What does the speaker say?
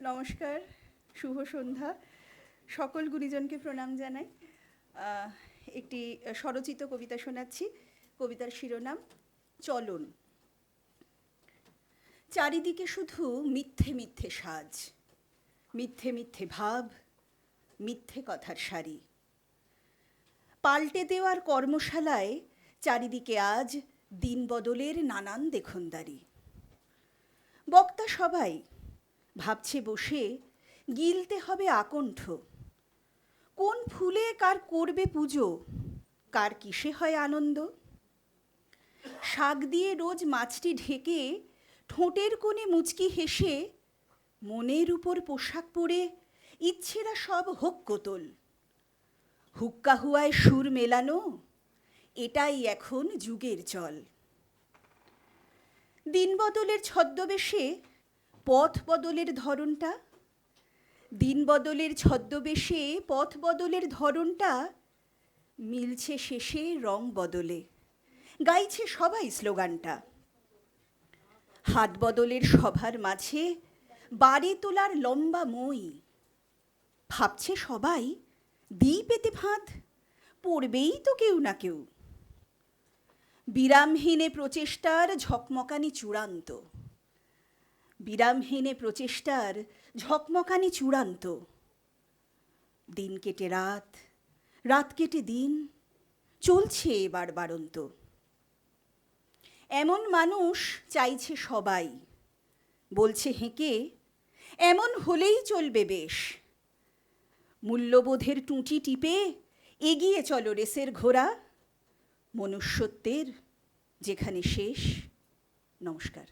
নমস্কার, শুভ সন্ধ্যা। সকল গুরুজনকে প্রণাম জানাই। একটি স্বরচিত কবিতা শোনাচ্ছি। কবিতার শিরোনাম, চলন। চারিদিকে শুধু মিথ্যে মিথ্যে সাজ, মিথ্যে মিথ্যে ভাব, মিথ্যে কথার সারি। পাল্টে দেওয়ার কর্মশালায় চারিদিকে আজ দিন বদলের নানান দেখনদারি। বক্তা সবাই ভাবছে বসে, গিলতে হবে আকণ্ঠ। কোন ফুলে কার করবে পুজো, কার কিসে হয় আনন্দ? শাক দিয়ে রোজ মাছটি ঢেকে, ঠোঁটের কোণে মুচকি হেসে, মনের উপর পোশাক পরে ইচ্ছেরা সব হোক কোতল। হুক্কা হুয়ায় সুর মেলানো, এটাই এখন যুগের চল। দিন বদলের ছদ্মবেশে পথ বদলের ধরনটা দিন বদলের ছদ্মবেশে পথ বদলের ধরনটা মিলছে শেষে রং বদলে, গাইছে সবাই স্লোগানটা। হাত বদলের সভার মাঝে বাড়ি তোলার লম্বা মই, ভাবছে সবাই দিই পেতে ফাঁদ পড়বেই তো কেউ না কেউ। বিরামহীনে প্রচেষ্টার ঝকমকানি চূড়ান্ত বিরামহীনে প্রচেষ্টার ঝকমকানি চূড়ান্ত। দিন কেটে রাত রাত কেটে দিন, চলছে এবার বাড়ন্ত এমন মানুষ চাইছে সবাই, বলছে হেঁকে, এমন হলেই চলবে বেশ। মূল্যবোধের টুঁটি টিপে এগিয়ে চলো রেসের ঘোড়া, মনুষ্যত্বের যেখানে শেষ। নমস্কার।